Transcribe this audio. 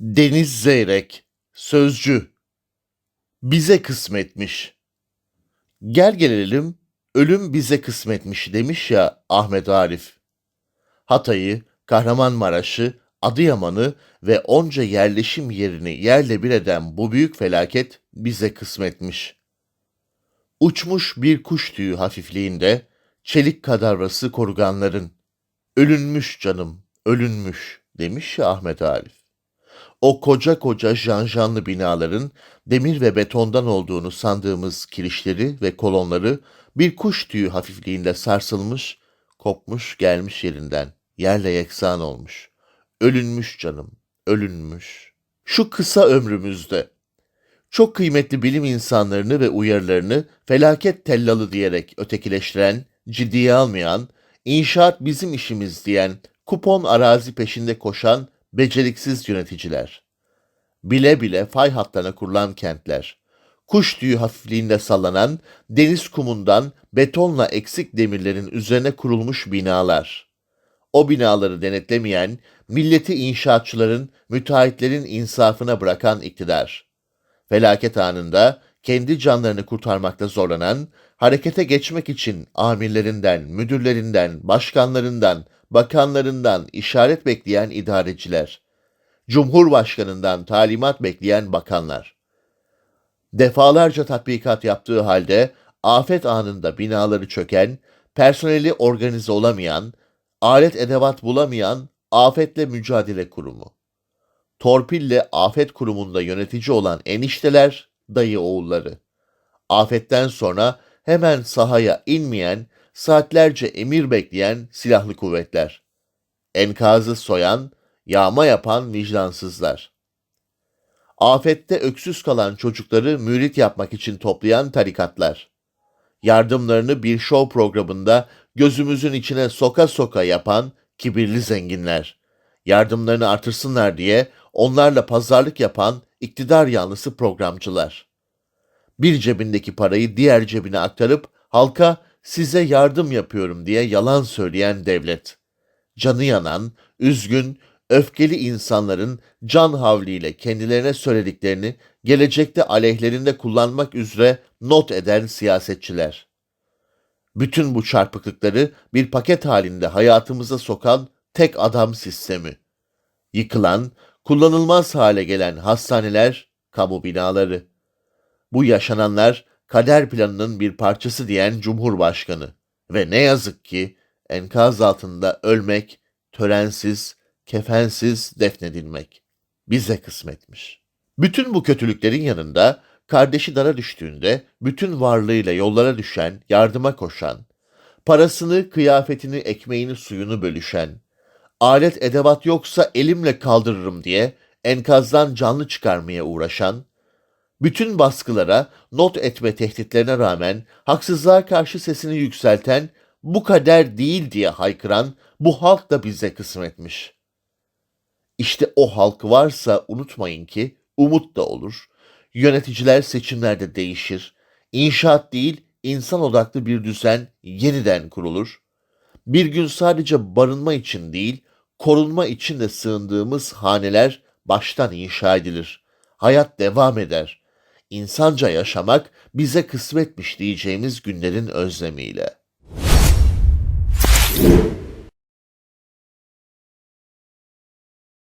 Deniz Zeyrek, Sözcü. Bize kısmetmiş. Gel gelelim, ölüm bize kısmetmiş demiş ya Ahmet Arif. Hatay'ı, Kahramanmaraş'ı, Adıyaman'ı ve onca yerleşim yerini yerle bir eden bu büyük felaket bize kısmetmiş. Uçmuş bir kuş tüyü hafifliğinde, çelik kadavrası koruganların. Ölünmüş canım, ölünmüş demiş ya Ahmet Arif. O koca koca janjanlı binaların demir ve betondan olduğunu sandığımız kirişleri ve kolonları bir kuş tüyü hafifliğinde sarsılmış, kopmuş gelmiş yerinden, yerle yeksan olmuş. Ölünmüş canım, ölünmüş. Şu kısa ömrümüzde çok kıymetli bilim insanlarını ve uyarılarını felaket tellalı diyerek ötekileştiren, ciddiye almayan, inşaat bizim işimiz diyen, kupon arazi peşinde koşan beceriksiz yöneticiler. Bile bile fay hatlarına kurulan kentler. Kuş tüyü hafifliğinde sallanan, deniz kumundan betonla eksik demirlerin üzerine kurulmuş binalar. O binaları denetlemeyen, milleti inşaatçıların, müteahhitlerin insafına bırakan iktidar. Felaket anında kendi canlarını kurtarmakta zorlanan, harekete geçmek için amirlerinden, müdürlerinden, başkanlarından, bakanlarından işaret bekleyen idareciler, Cumhurbaşkanından talimat bekleyen bakanlar. Defalarca tatbikat yaptığı halde afet anında binaları çöken, personeli organize olamayan, alet edevat bulamayan Afetle Mücadele Kurumu. Torpille afet kurumunda yönetici olan enişteler, dayı oğulları. Afetten sonra hemen sahaya inmeyen, saatlerce emir bekleyen silahlı kuvvetler. Enkazı soyan, yağma yapan vicdansızlar. Afette öksüz kalan çocukları mürit yapmak için toplayan tarikatlar. Yardımlarını bir şov programında gözümüzün içine soka soka yapan kibirli zenginler. Yardımlarını artırsınlar diye onlarla pazarlık yapan iktidar yanlısı programcılar. Bir cebindeki parayı diğer cebine aktarıp halka size yardım yapıyorum diye yalan söyleyen devlet. Canı yanan, üzgün, öfkeli insanların can havliyle kendilerine söylediklerini gelecekte aleyhlerinde kullanmak üzere not eden siyasetçiler. Bütün bu çarpıklıkları bir paket halinde hayatımıza sokan tek adam sistemi. Yıkılan, kullanılmaz hale gelen hastaneler, kamu binaları. Bu yaşananlar kader planının bir parçası diyen Cumhurbaşkanı ve ne yazık ki enkaz altında ölmek, törensiz, kefensiz defnedilmek bize kısmetmiş. Bütün bu kötülüklerin yanında kardeşi dara düştüğünde bütün varlığıyla yollara düşen, yardıma koşan, parasını, kıyafetini, ekmeğini, suyunu bölüşen, alet edevat yoksa elimle kaldırırım diye enkazdan canlı çıkarmaya uğraşan, bütün baskılara, not etme tehditlerine rağmen haksızlığa karşı sesini yükselten, bu kader değil diye haykıran bu halk da bize kısmetmiş. İşte o halk varsa unutmayın ki umut da olur. Yöneticiler seçimlerde değişir. İnşaat değil, insan odaklı bir düzen yeniden kurulur. Bir gün sadece barınma için değil, korunma için de sığındığımız haneler baştan inşa edilir. Hayat devam eder. İnsanca yaşamak bize kısmetmiş diyeceğimiz günlerin özlemiyle.